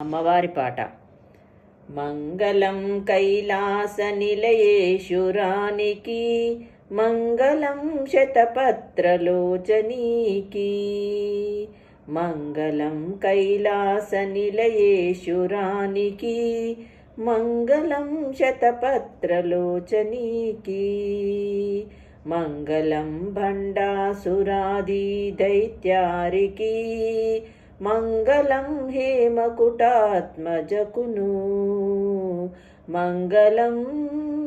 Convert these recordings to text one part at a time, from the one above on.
అమ్మవారి పాట. మంగళం కైలాస నిలయేశురానికి మంగళం శతపత్రలోచనీకి మంగళం కైలాస నిలయేశురానికి మంగళం శతపత్రలోచనీకి మంగళం భండాసురాది దైత్యారికి मङ्गलं हेमकुटात्मजकुनु। మంగళం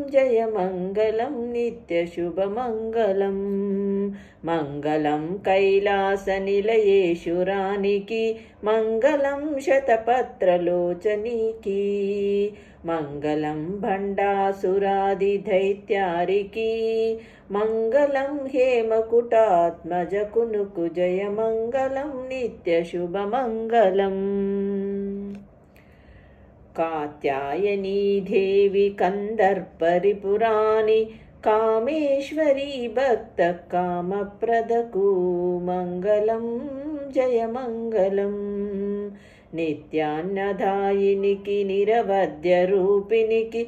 జయ మంగళం నిత్యశుభమంగళం మంగళం కైలాస నిలయేశురానికి మంగళం శతపత్రలోచనికి మంగళం భండాసురాది దైత్యారికి మంగళం హేమకుటాత్మజకునుకు జయ మంగళం నిత్యశుభమంగళం శుభమంగళం కాత్యాయనీ దేవి కందర్పరిపురాణి కామేశ్వరీ భక్త కామప్రదకు మంగళం జయ మంగళం నిత్యాన్నదాయినికి నిరవద్య రూపినికి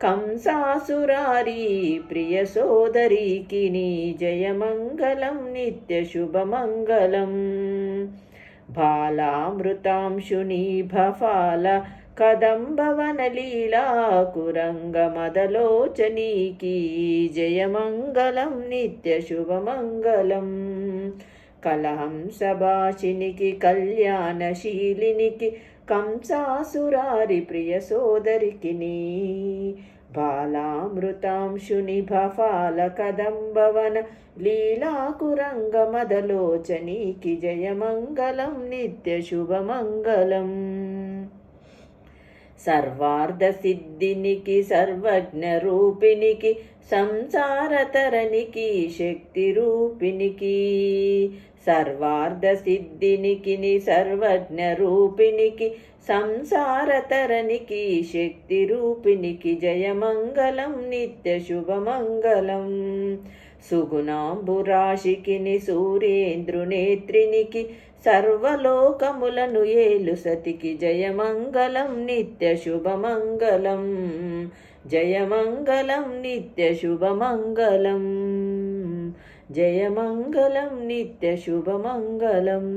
నిత్య కంసాసురారీ ప్రియ సోదరికి నీ జయమంగళం నిత్య శుభమంగళం. బాలామృతాంశుని భఫాల కదంబవనలీలా కురంగమదలోచనీకి జయమంగళం నిత్య శుభమంగళం. కలహంసభాషినికి కళ్యాణశీలినికి కంసాసురారి ప్రియ సోదరికిని బాలామృతాంశుని భఫాల కదంబవన లీలాకురంగమదలోచనీకి జయమంగళం నిత్య శుభమంగళం. సర్వార్ధ సిద్ధినికి సర్వజ్ఞ రూపినికి సంసారతరణికి శక్తి రూపినికి సిద్ధినికి సర్వజ్ఞ రూపినికి సంసారతరణికి శక్తి రూపినికి జయమంగళం నిత్య శుభమంగళం సుగుణాంబురాశికిని సూర్యేంద్రునేత్రినికి సర్వలోకములను ఏలు సతికి జయమంగళం నిత్య శుభమంగళం జయమంగళం నిత్య శుభమంగళం जयमङ्गलं नित्यशुभमङ्गलम्।